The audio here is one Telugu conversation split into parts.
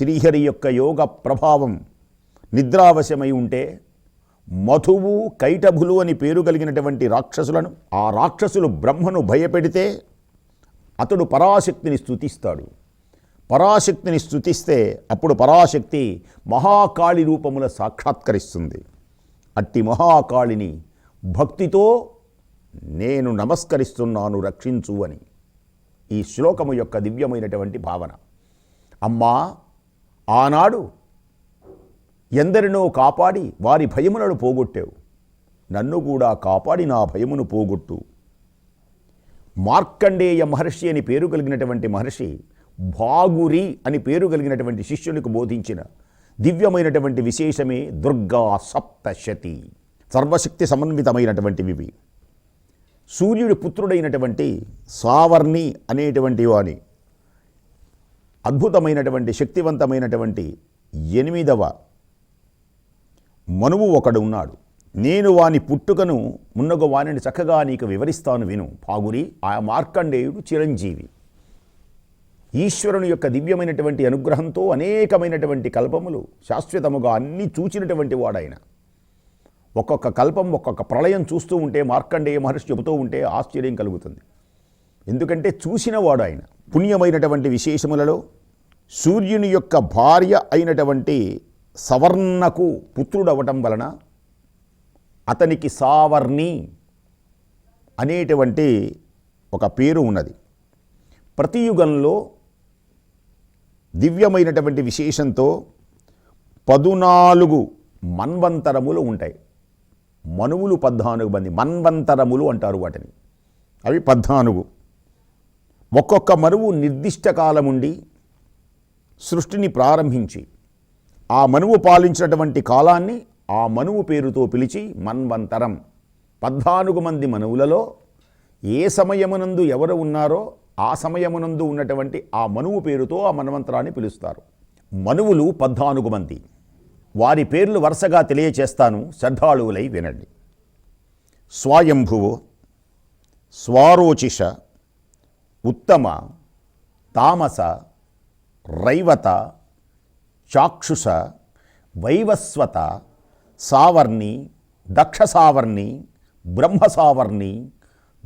శ్రీహరి యొక్క యోగ ప్రభావం నిద్రావశమై ఉంటే మధువు కైటభులు అని పేరు కలిగినటువంటి రాక్షసులను ఆ రాక్షసులు బ్రహ్మను భయపెడితే అతడు పరాశక్తిని స్తుతిస్తాడు. పరాశక్తిని స్థుతిస్తే అప్పుడు పరాశక్తి మహాకాళి రూపముల సాక్షాత్కరిస్తుంది. అట్టి మహాకాళిని భక్తితో నేను నమస్కరిస్తున్నాను రక్షించు అని ఈ శ్లోకము యొక్క దివ్యమైనటువంటి భావన. అమ్మా ఆనాడు ఎందరినో కాపాడి వారి భయములను పోగొట్టావు. నన్ను కూడా కాపాడి నా భయమును పోగొట్టు. మార్కండేయ మహర్షి అని పేరు కలిగినటువంటి మహర్షి భాగురి అని పేరు కలిగినటువంటి శిష్యునికి బోధించిన దివ్యమైనటువంటి విశేషమే దుర్గా సప్తశతి. సర్వశక్తి సమన్వితమైనటువంటివి సూర్యుడి పుత్రుడైనటువంటి సావర్ణి అనేటువంటి వాని అద్భుతమైనటువంటి శక్తివంతమైనటువంటి ఎనిమిదవ మనువు ఒకడు ఉన్నాడు. నేను వాని పుట్టుకను మున్నగ వానిని చక్కగా నీకు వివరిస్తాను విను. పాగురి ఆ మార్కండేయుడు చిరంజీవి. ఈశ్వరుని యొక్క దివ్యమైనటువంటి అనుగ్రహంతో అనేకమైనటువంటి కల్పములు శాశ్వతముగా అన్నీ చూచినటువంటి వాడాయన ఒక్కొక్క కల్పం ఒక్కొక్క ప్రళయం చూస్తూ ఉంటే మార్కండేయ మహర్షి చెబుతూ ఉంటే ఆశ్చర్యం కలుగుతుంది. ఎందుకంటే చూసినవాడు ఆయన పుణ్యమైనటువంటి విశేషములలో సూర్యుని యొక్క భార్య అయినటువంటి సవర్ణకు పుత్రుడవటం వలన అతనికి సావర్ణి అనేటువంటి ఒక పేరు ఉన్నది. ప్రతి యుగంలో దివ్యమైనటువంటి విశేషంతో పదునాలుగు మన్వంతరములు ఉంటాయి. మనువులు పద్నాలుగు మంది మన్వంతరములు అంటారు వాటిని. అవి పద్నాలుగు. ఒక్కొక్క మనువు నిర్దిష్ట కాలముండి సృష్టిని ప్రారంభించి ఆ మనువు పాలించినటువంటి కాలాన్ని ఆ మనువు పేరుతో పిలిచి మన్వంతరం. పద్నాలుగు మంది మనువులలో ఏ సమయమునందు ఎవరు ఉన్నారో ఆ సమయమునందు ఉన్నటువంటి ఆ మనువు పేరుతో ఆ మన్వంతరాన్ని పిలుస్తారు. మనువులు పద్నాలుగు మంది. వారి పేర్లు వరుసగా తెలియచేస్తాను శ్రద్ధాళువులై వినండి. స్వయంభువు స్వారోచిష ఉత్తమ తామస రైవత చాక్షుష వైవస్వత సావర్ణి దక్షసావర్ణి బ్రహ్మసావర్ణి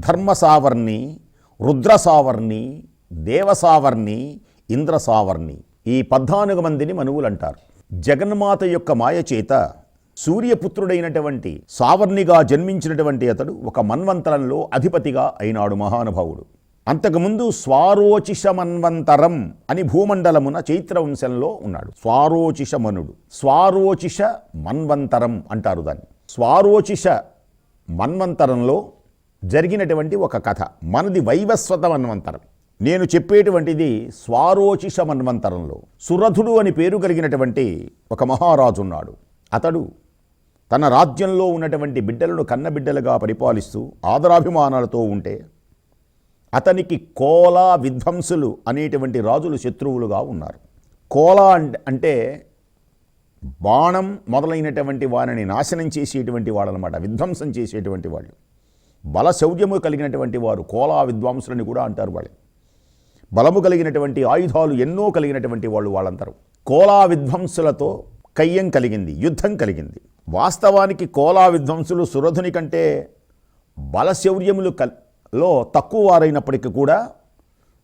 ధర్మసావర్ణి రుద్రసావర్ణి దేవసావర్ణి ఇంద్రసావర్ణి. ఈ పద్నాలుగు మందిని మనువులు అంటారు జగన్మాత యొక్క మాయ చేత సూర్యపుత్రుడైనటువంటి సావర్ణిగా జన్మించినటువంటి అతడు ఒక మన్వంతరంలో అధిపతిగా అయినాడు మహానుభావుడు. అంతకుముందు స్వారోచిష మన్వంతరం అని భూమండలమున చైత్రవంశంలో ఉన్నాడు. స్వారోచిష మనుడు స్వారోచిష మన్వంతరం అంటారు దాన్ని. స్వారోచిష మన్వంతరంలో జరిగినటువంటి ఒక కథ. మనది వైవస్వత మన్వంతరం నేను చెప్పేటువంటిది స్వారోచిష మన్వంతరంలో సురథుడు అని పేరు కలిగినటువంటి ఒక మహారాజు ఉన్నాడు అతడు తన రాజ్యంలో ఉన్నటువంటి బిడ్డలను కన్నబిడ్డలుగా పరిపాలిస్తూ ఆదరాభిమానాలతో ఉంటే అతనికి కోలా విధ్వంసులు అనేటువంటి రాజులు శత్రువులుగా ఉన్నారు. కోలా అంటే బాణం మొదలైనటువంటి వారిని నాశనం చేసేటువంటి వాళ్ళనమాట విధ్వంసం చేసేటువంటి వాళ్ళు. బల శౌర్యము కలిగినటువంటి వారు కోలా విద్వాంసులని కూడా అంటారు వాళ్ళు. బలము కలిగినటువంటి ఆయుధాలు ఎన్నో కలిగినటువంటి వాళ్ళు వాళ్ళందరూ. కోలా విధ్వంసులతో కయ్యం కలిగింది యుద్ధం కలిగింది. వాస్తవానికి కోలా విధ్వంసులు సురధుని కంటే బలశౌర్యములు కల్ లో తక్కువ వారైనప్పటికీ కూడా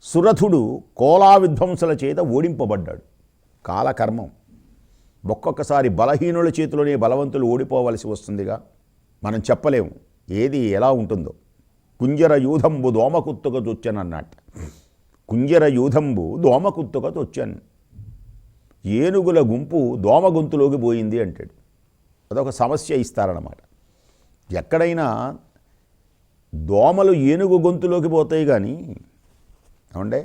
సురథుడు కోలా విధ్వంసుల చేత ఓడింపబడ్డాడు. కాలకర్మం. ఒక్కొక్కసారి బలహీనుల చేతిలోనే బలవంతులు ఓడిపోవలసి వస్తుందిగా. మనం చెప్పలేము ఏది ఎలా ఉంటుందో. కుంజర యూధంబు దోమకుత్తుక చొచ్చనన్నట్ట కుంజర యూధంబు దోమకుత్తుక చొచ్చాను ఏనుగుల గుంపు దోమ గొంతులోకి పోయింది అంటాడు. అదొక సమస్య ఇస్తారన్నమాట. ఎక్కడైనా దోమలు ఏనుగు గొంతులోకి పోతాయి కానీ ఏమండే?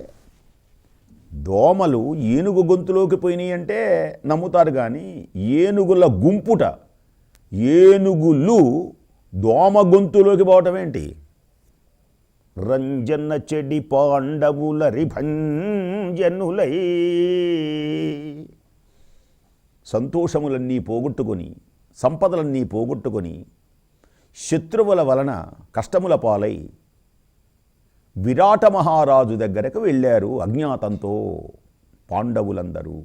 దోమలు ఏనుగు గొంతులోకి పోయినాయి అంటే నమ్ముతారు కానీ ఏనుగుల గుంపుట ఏనుగులు దోమ గొంతులోకి పోవటం ఏంటి? రంజన్న చెడి పాండవుల రిభంజనులై సంతోషములన్నీ పోగొట్టుకొని సంపదలన్నీ పోగొట్టుకొని శత్రువుల వలన కష్టముల పాలై విరాట మహారాజు దగ్గరకు వెళ్ళారు అజ్ఞాతంతో పాండవులందరూ.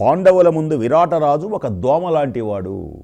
పాండవుల ముందు విరాటరాజు ఒక దోమ లాంటివాడు.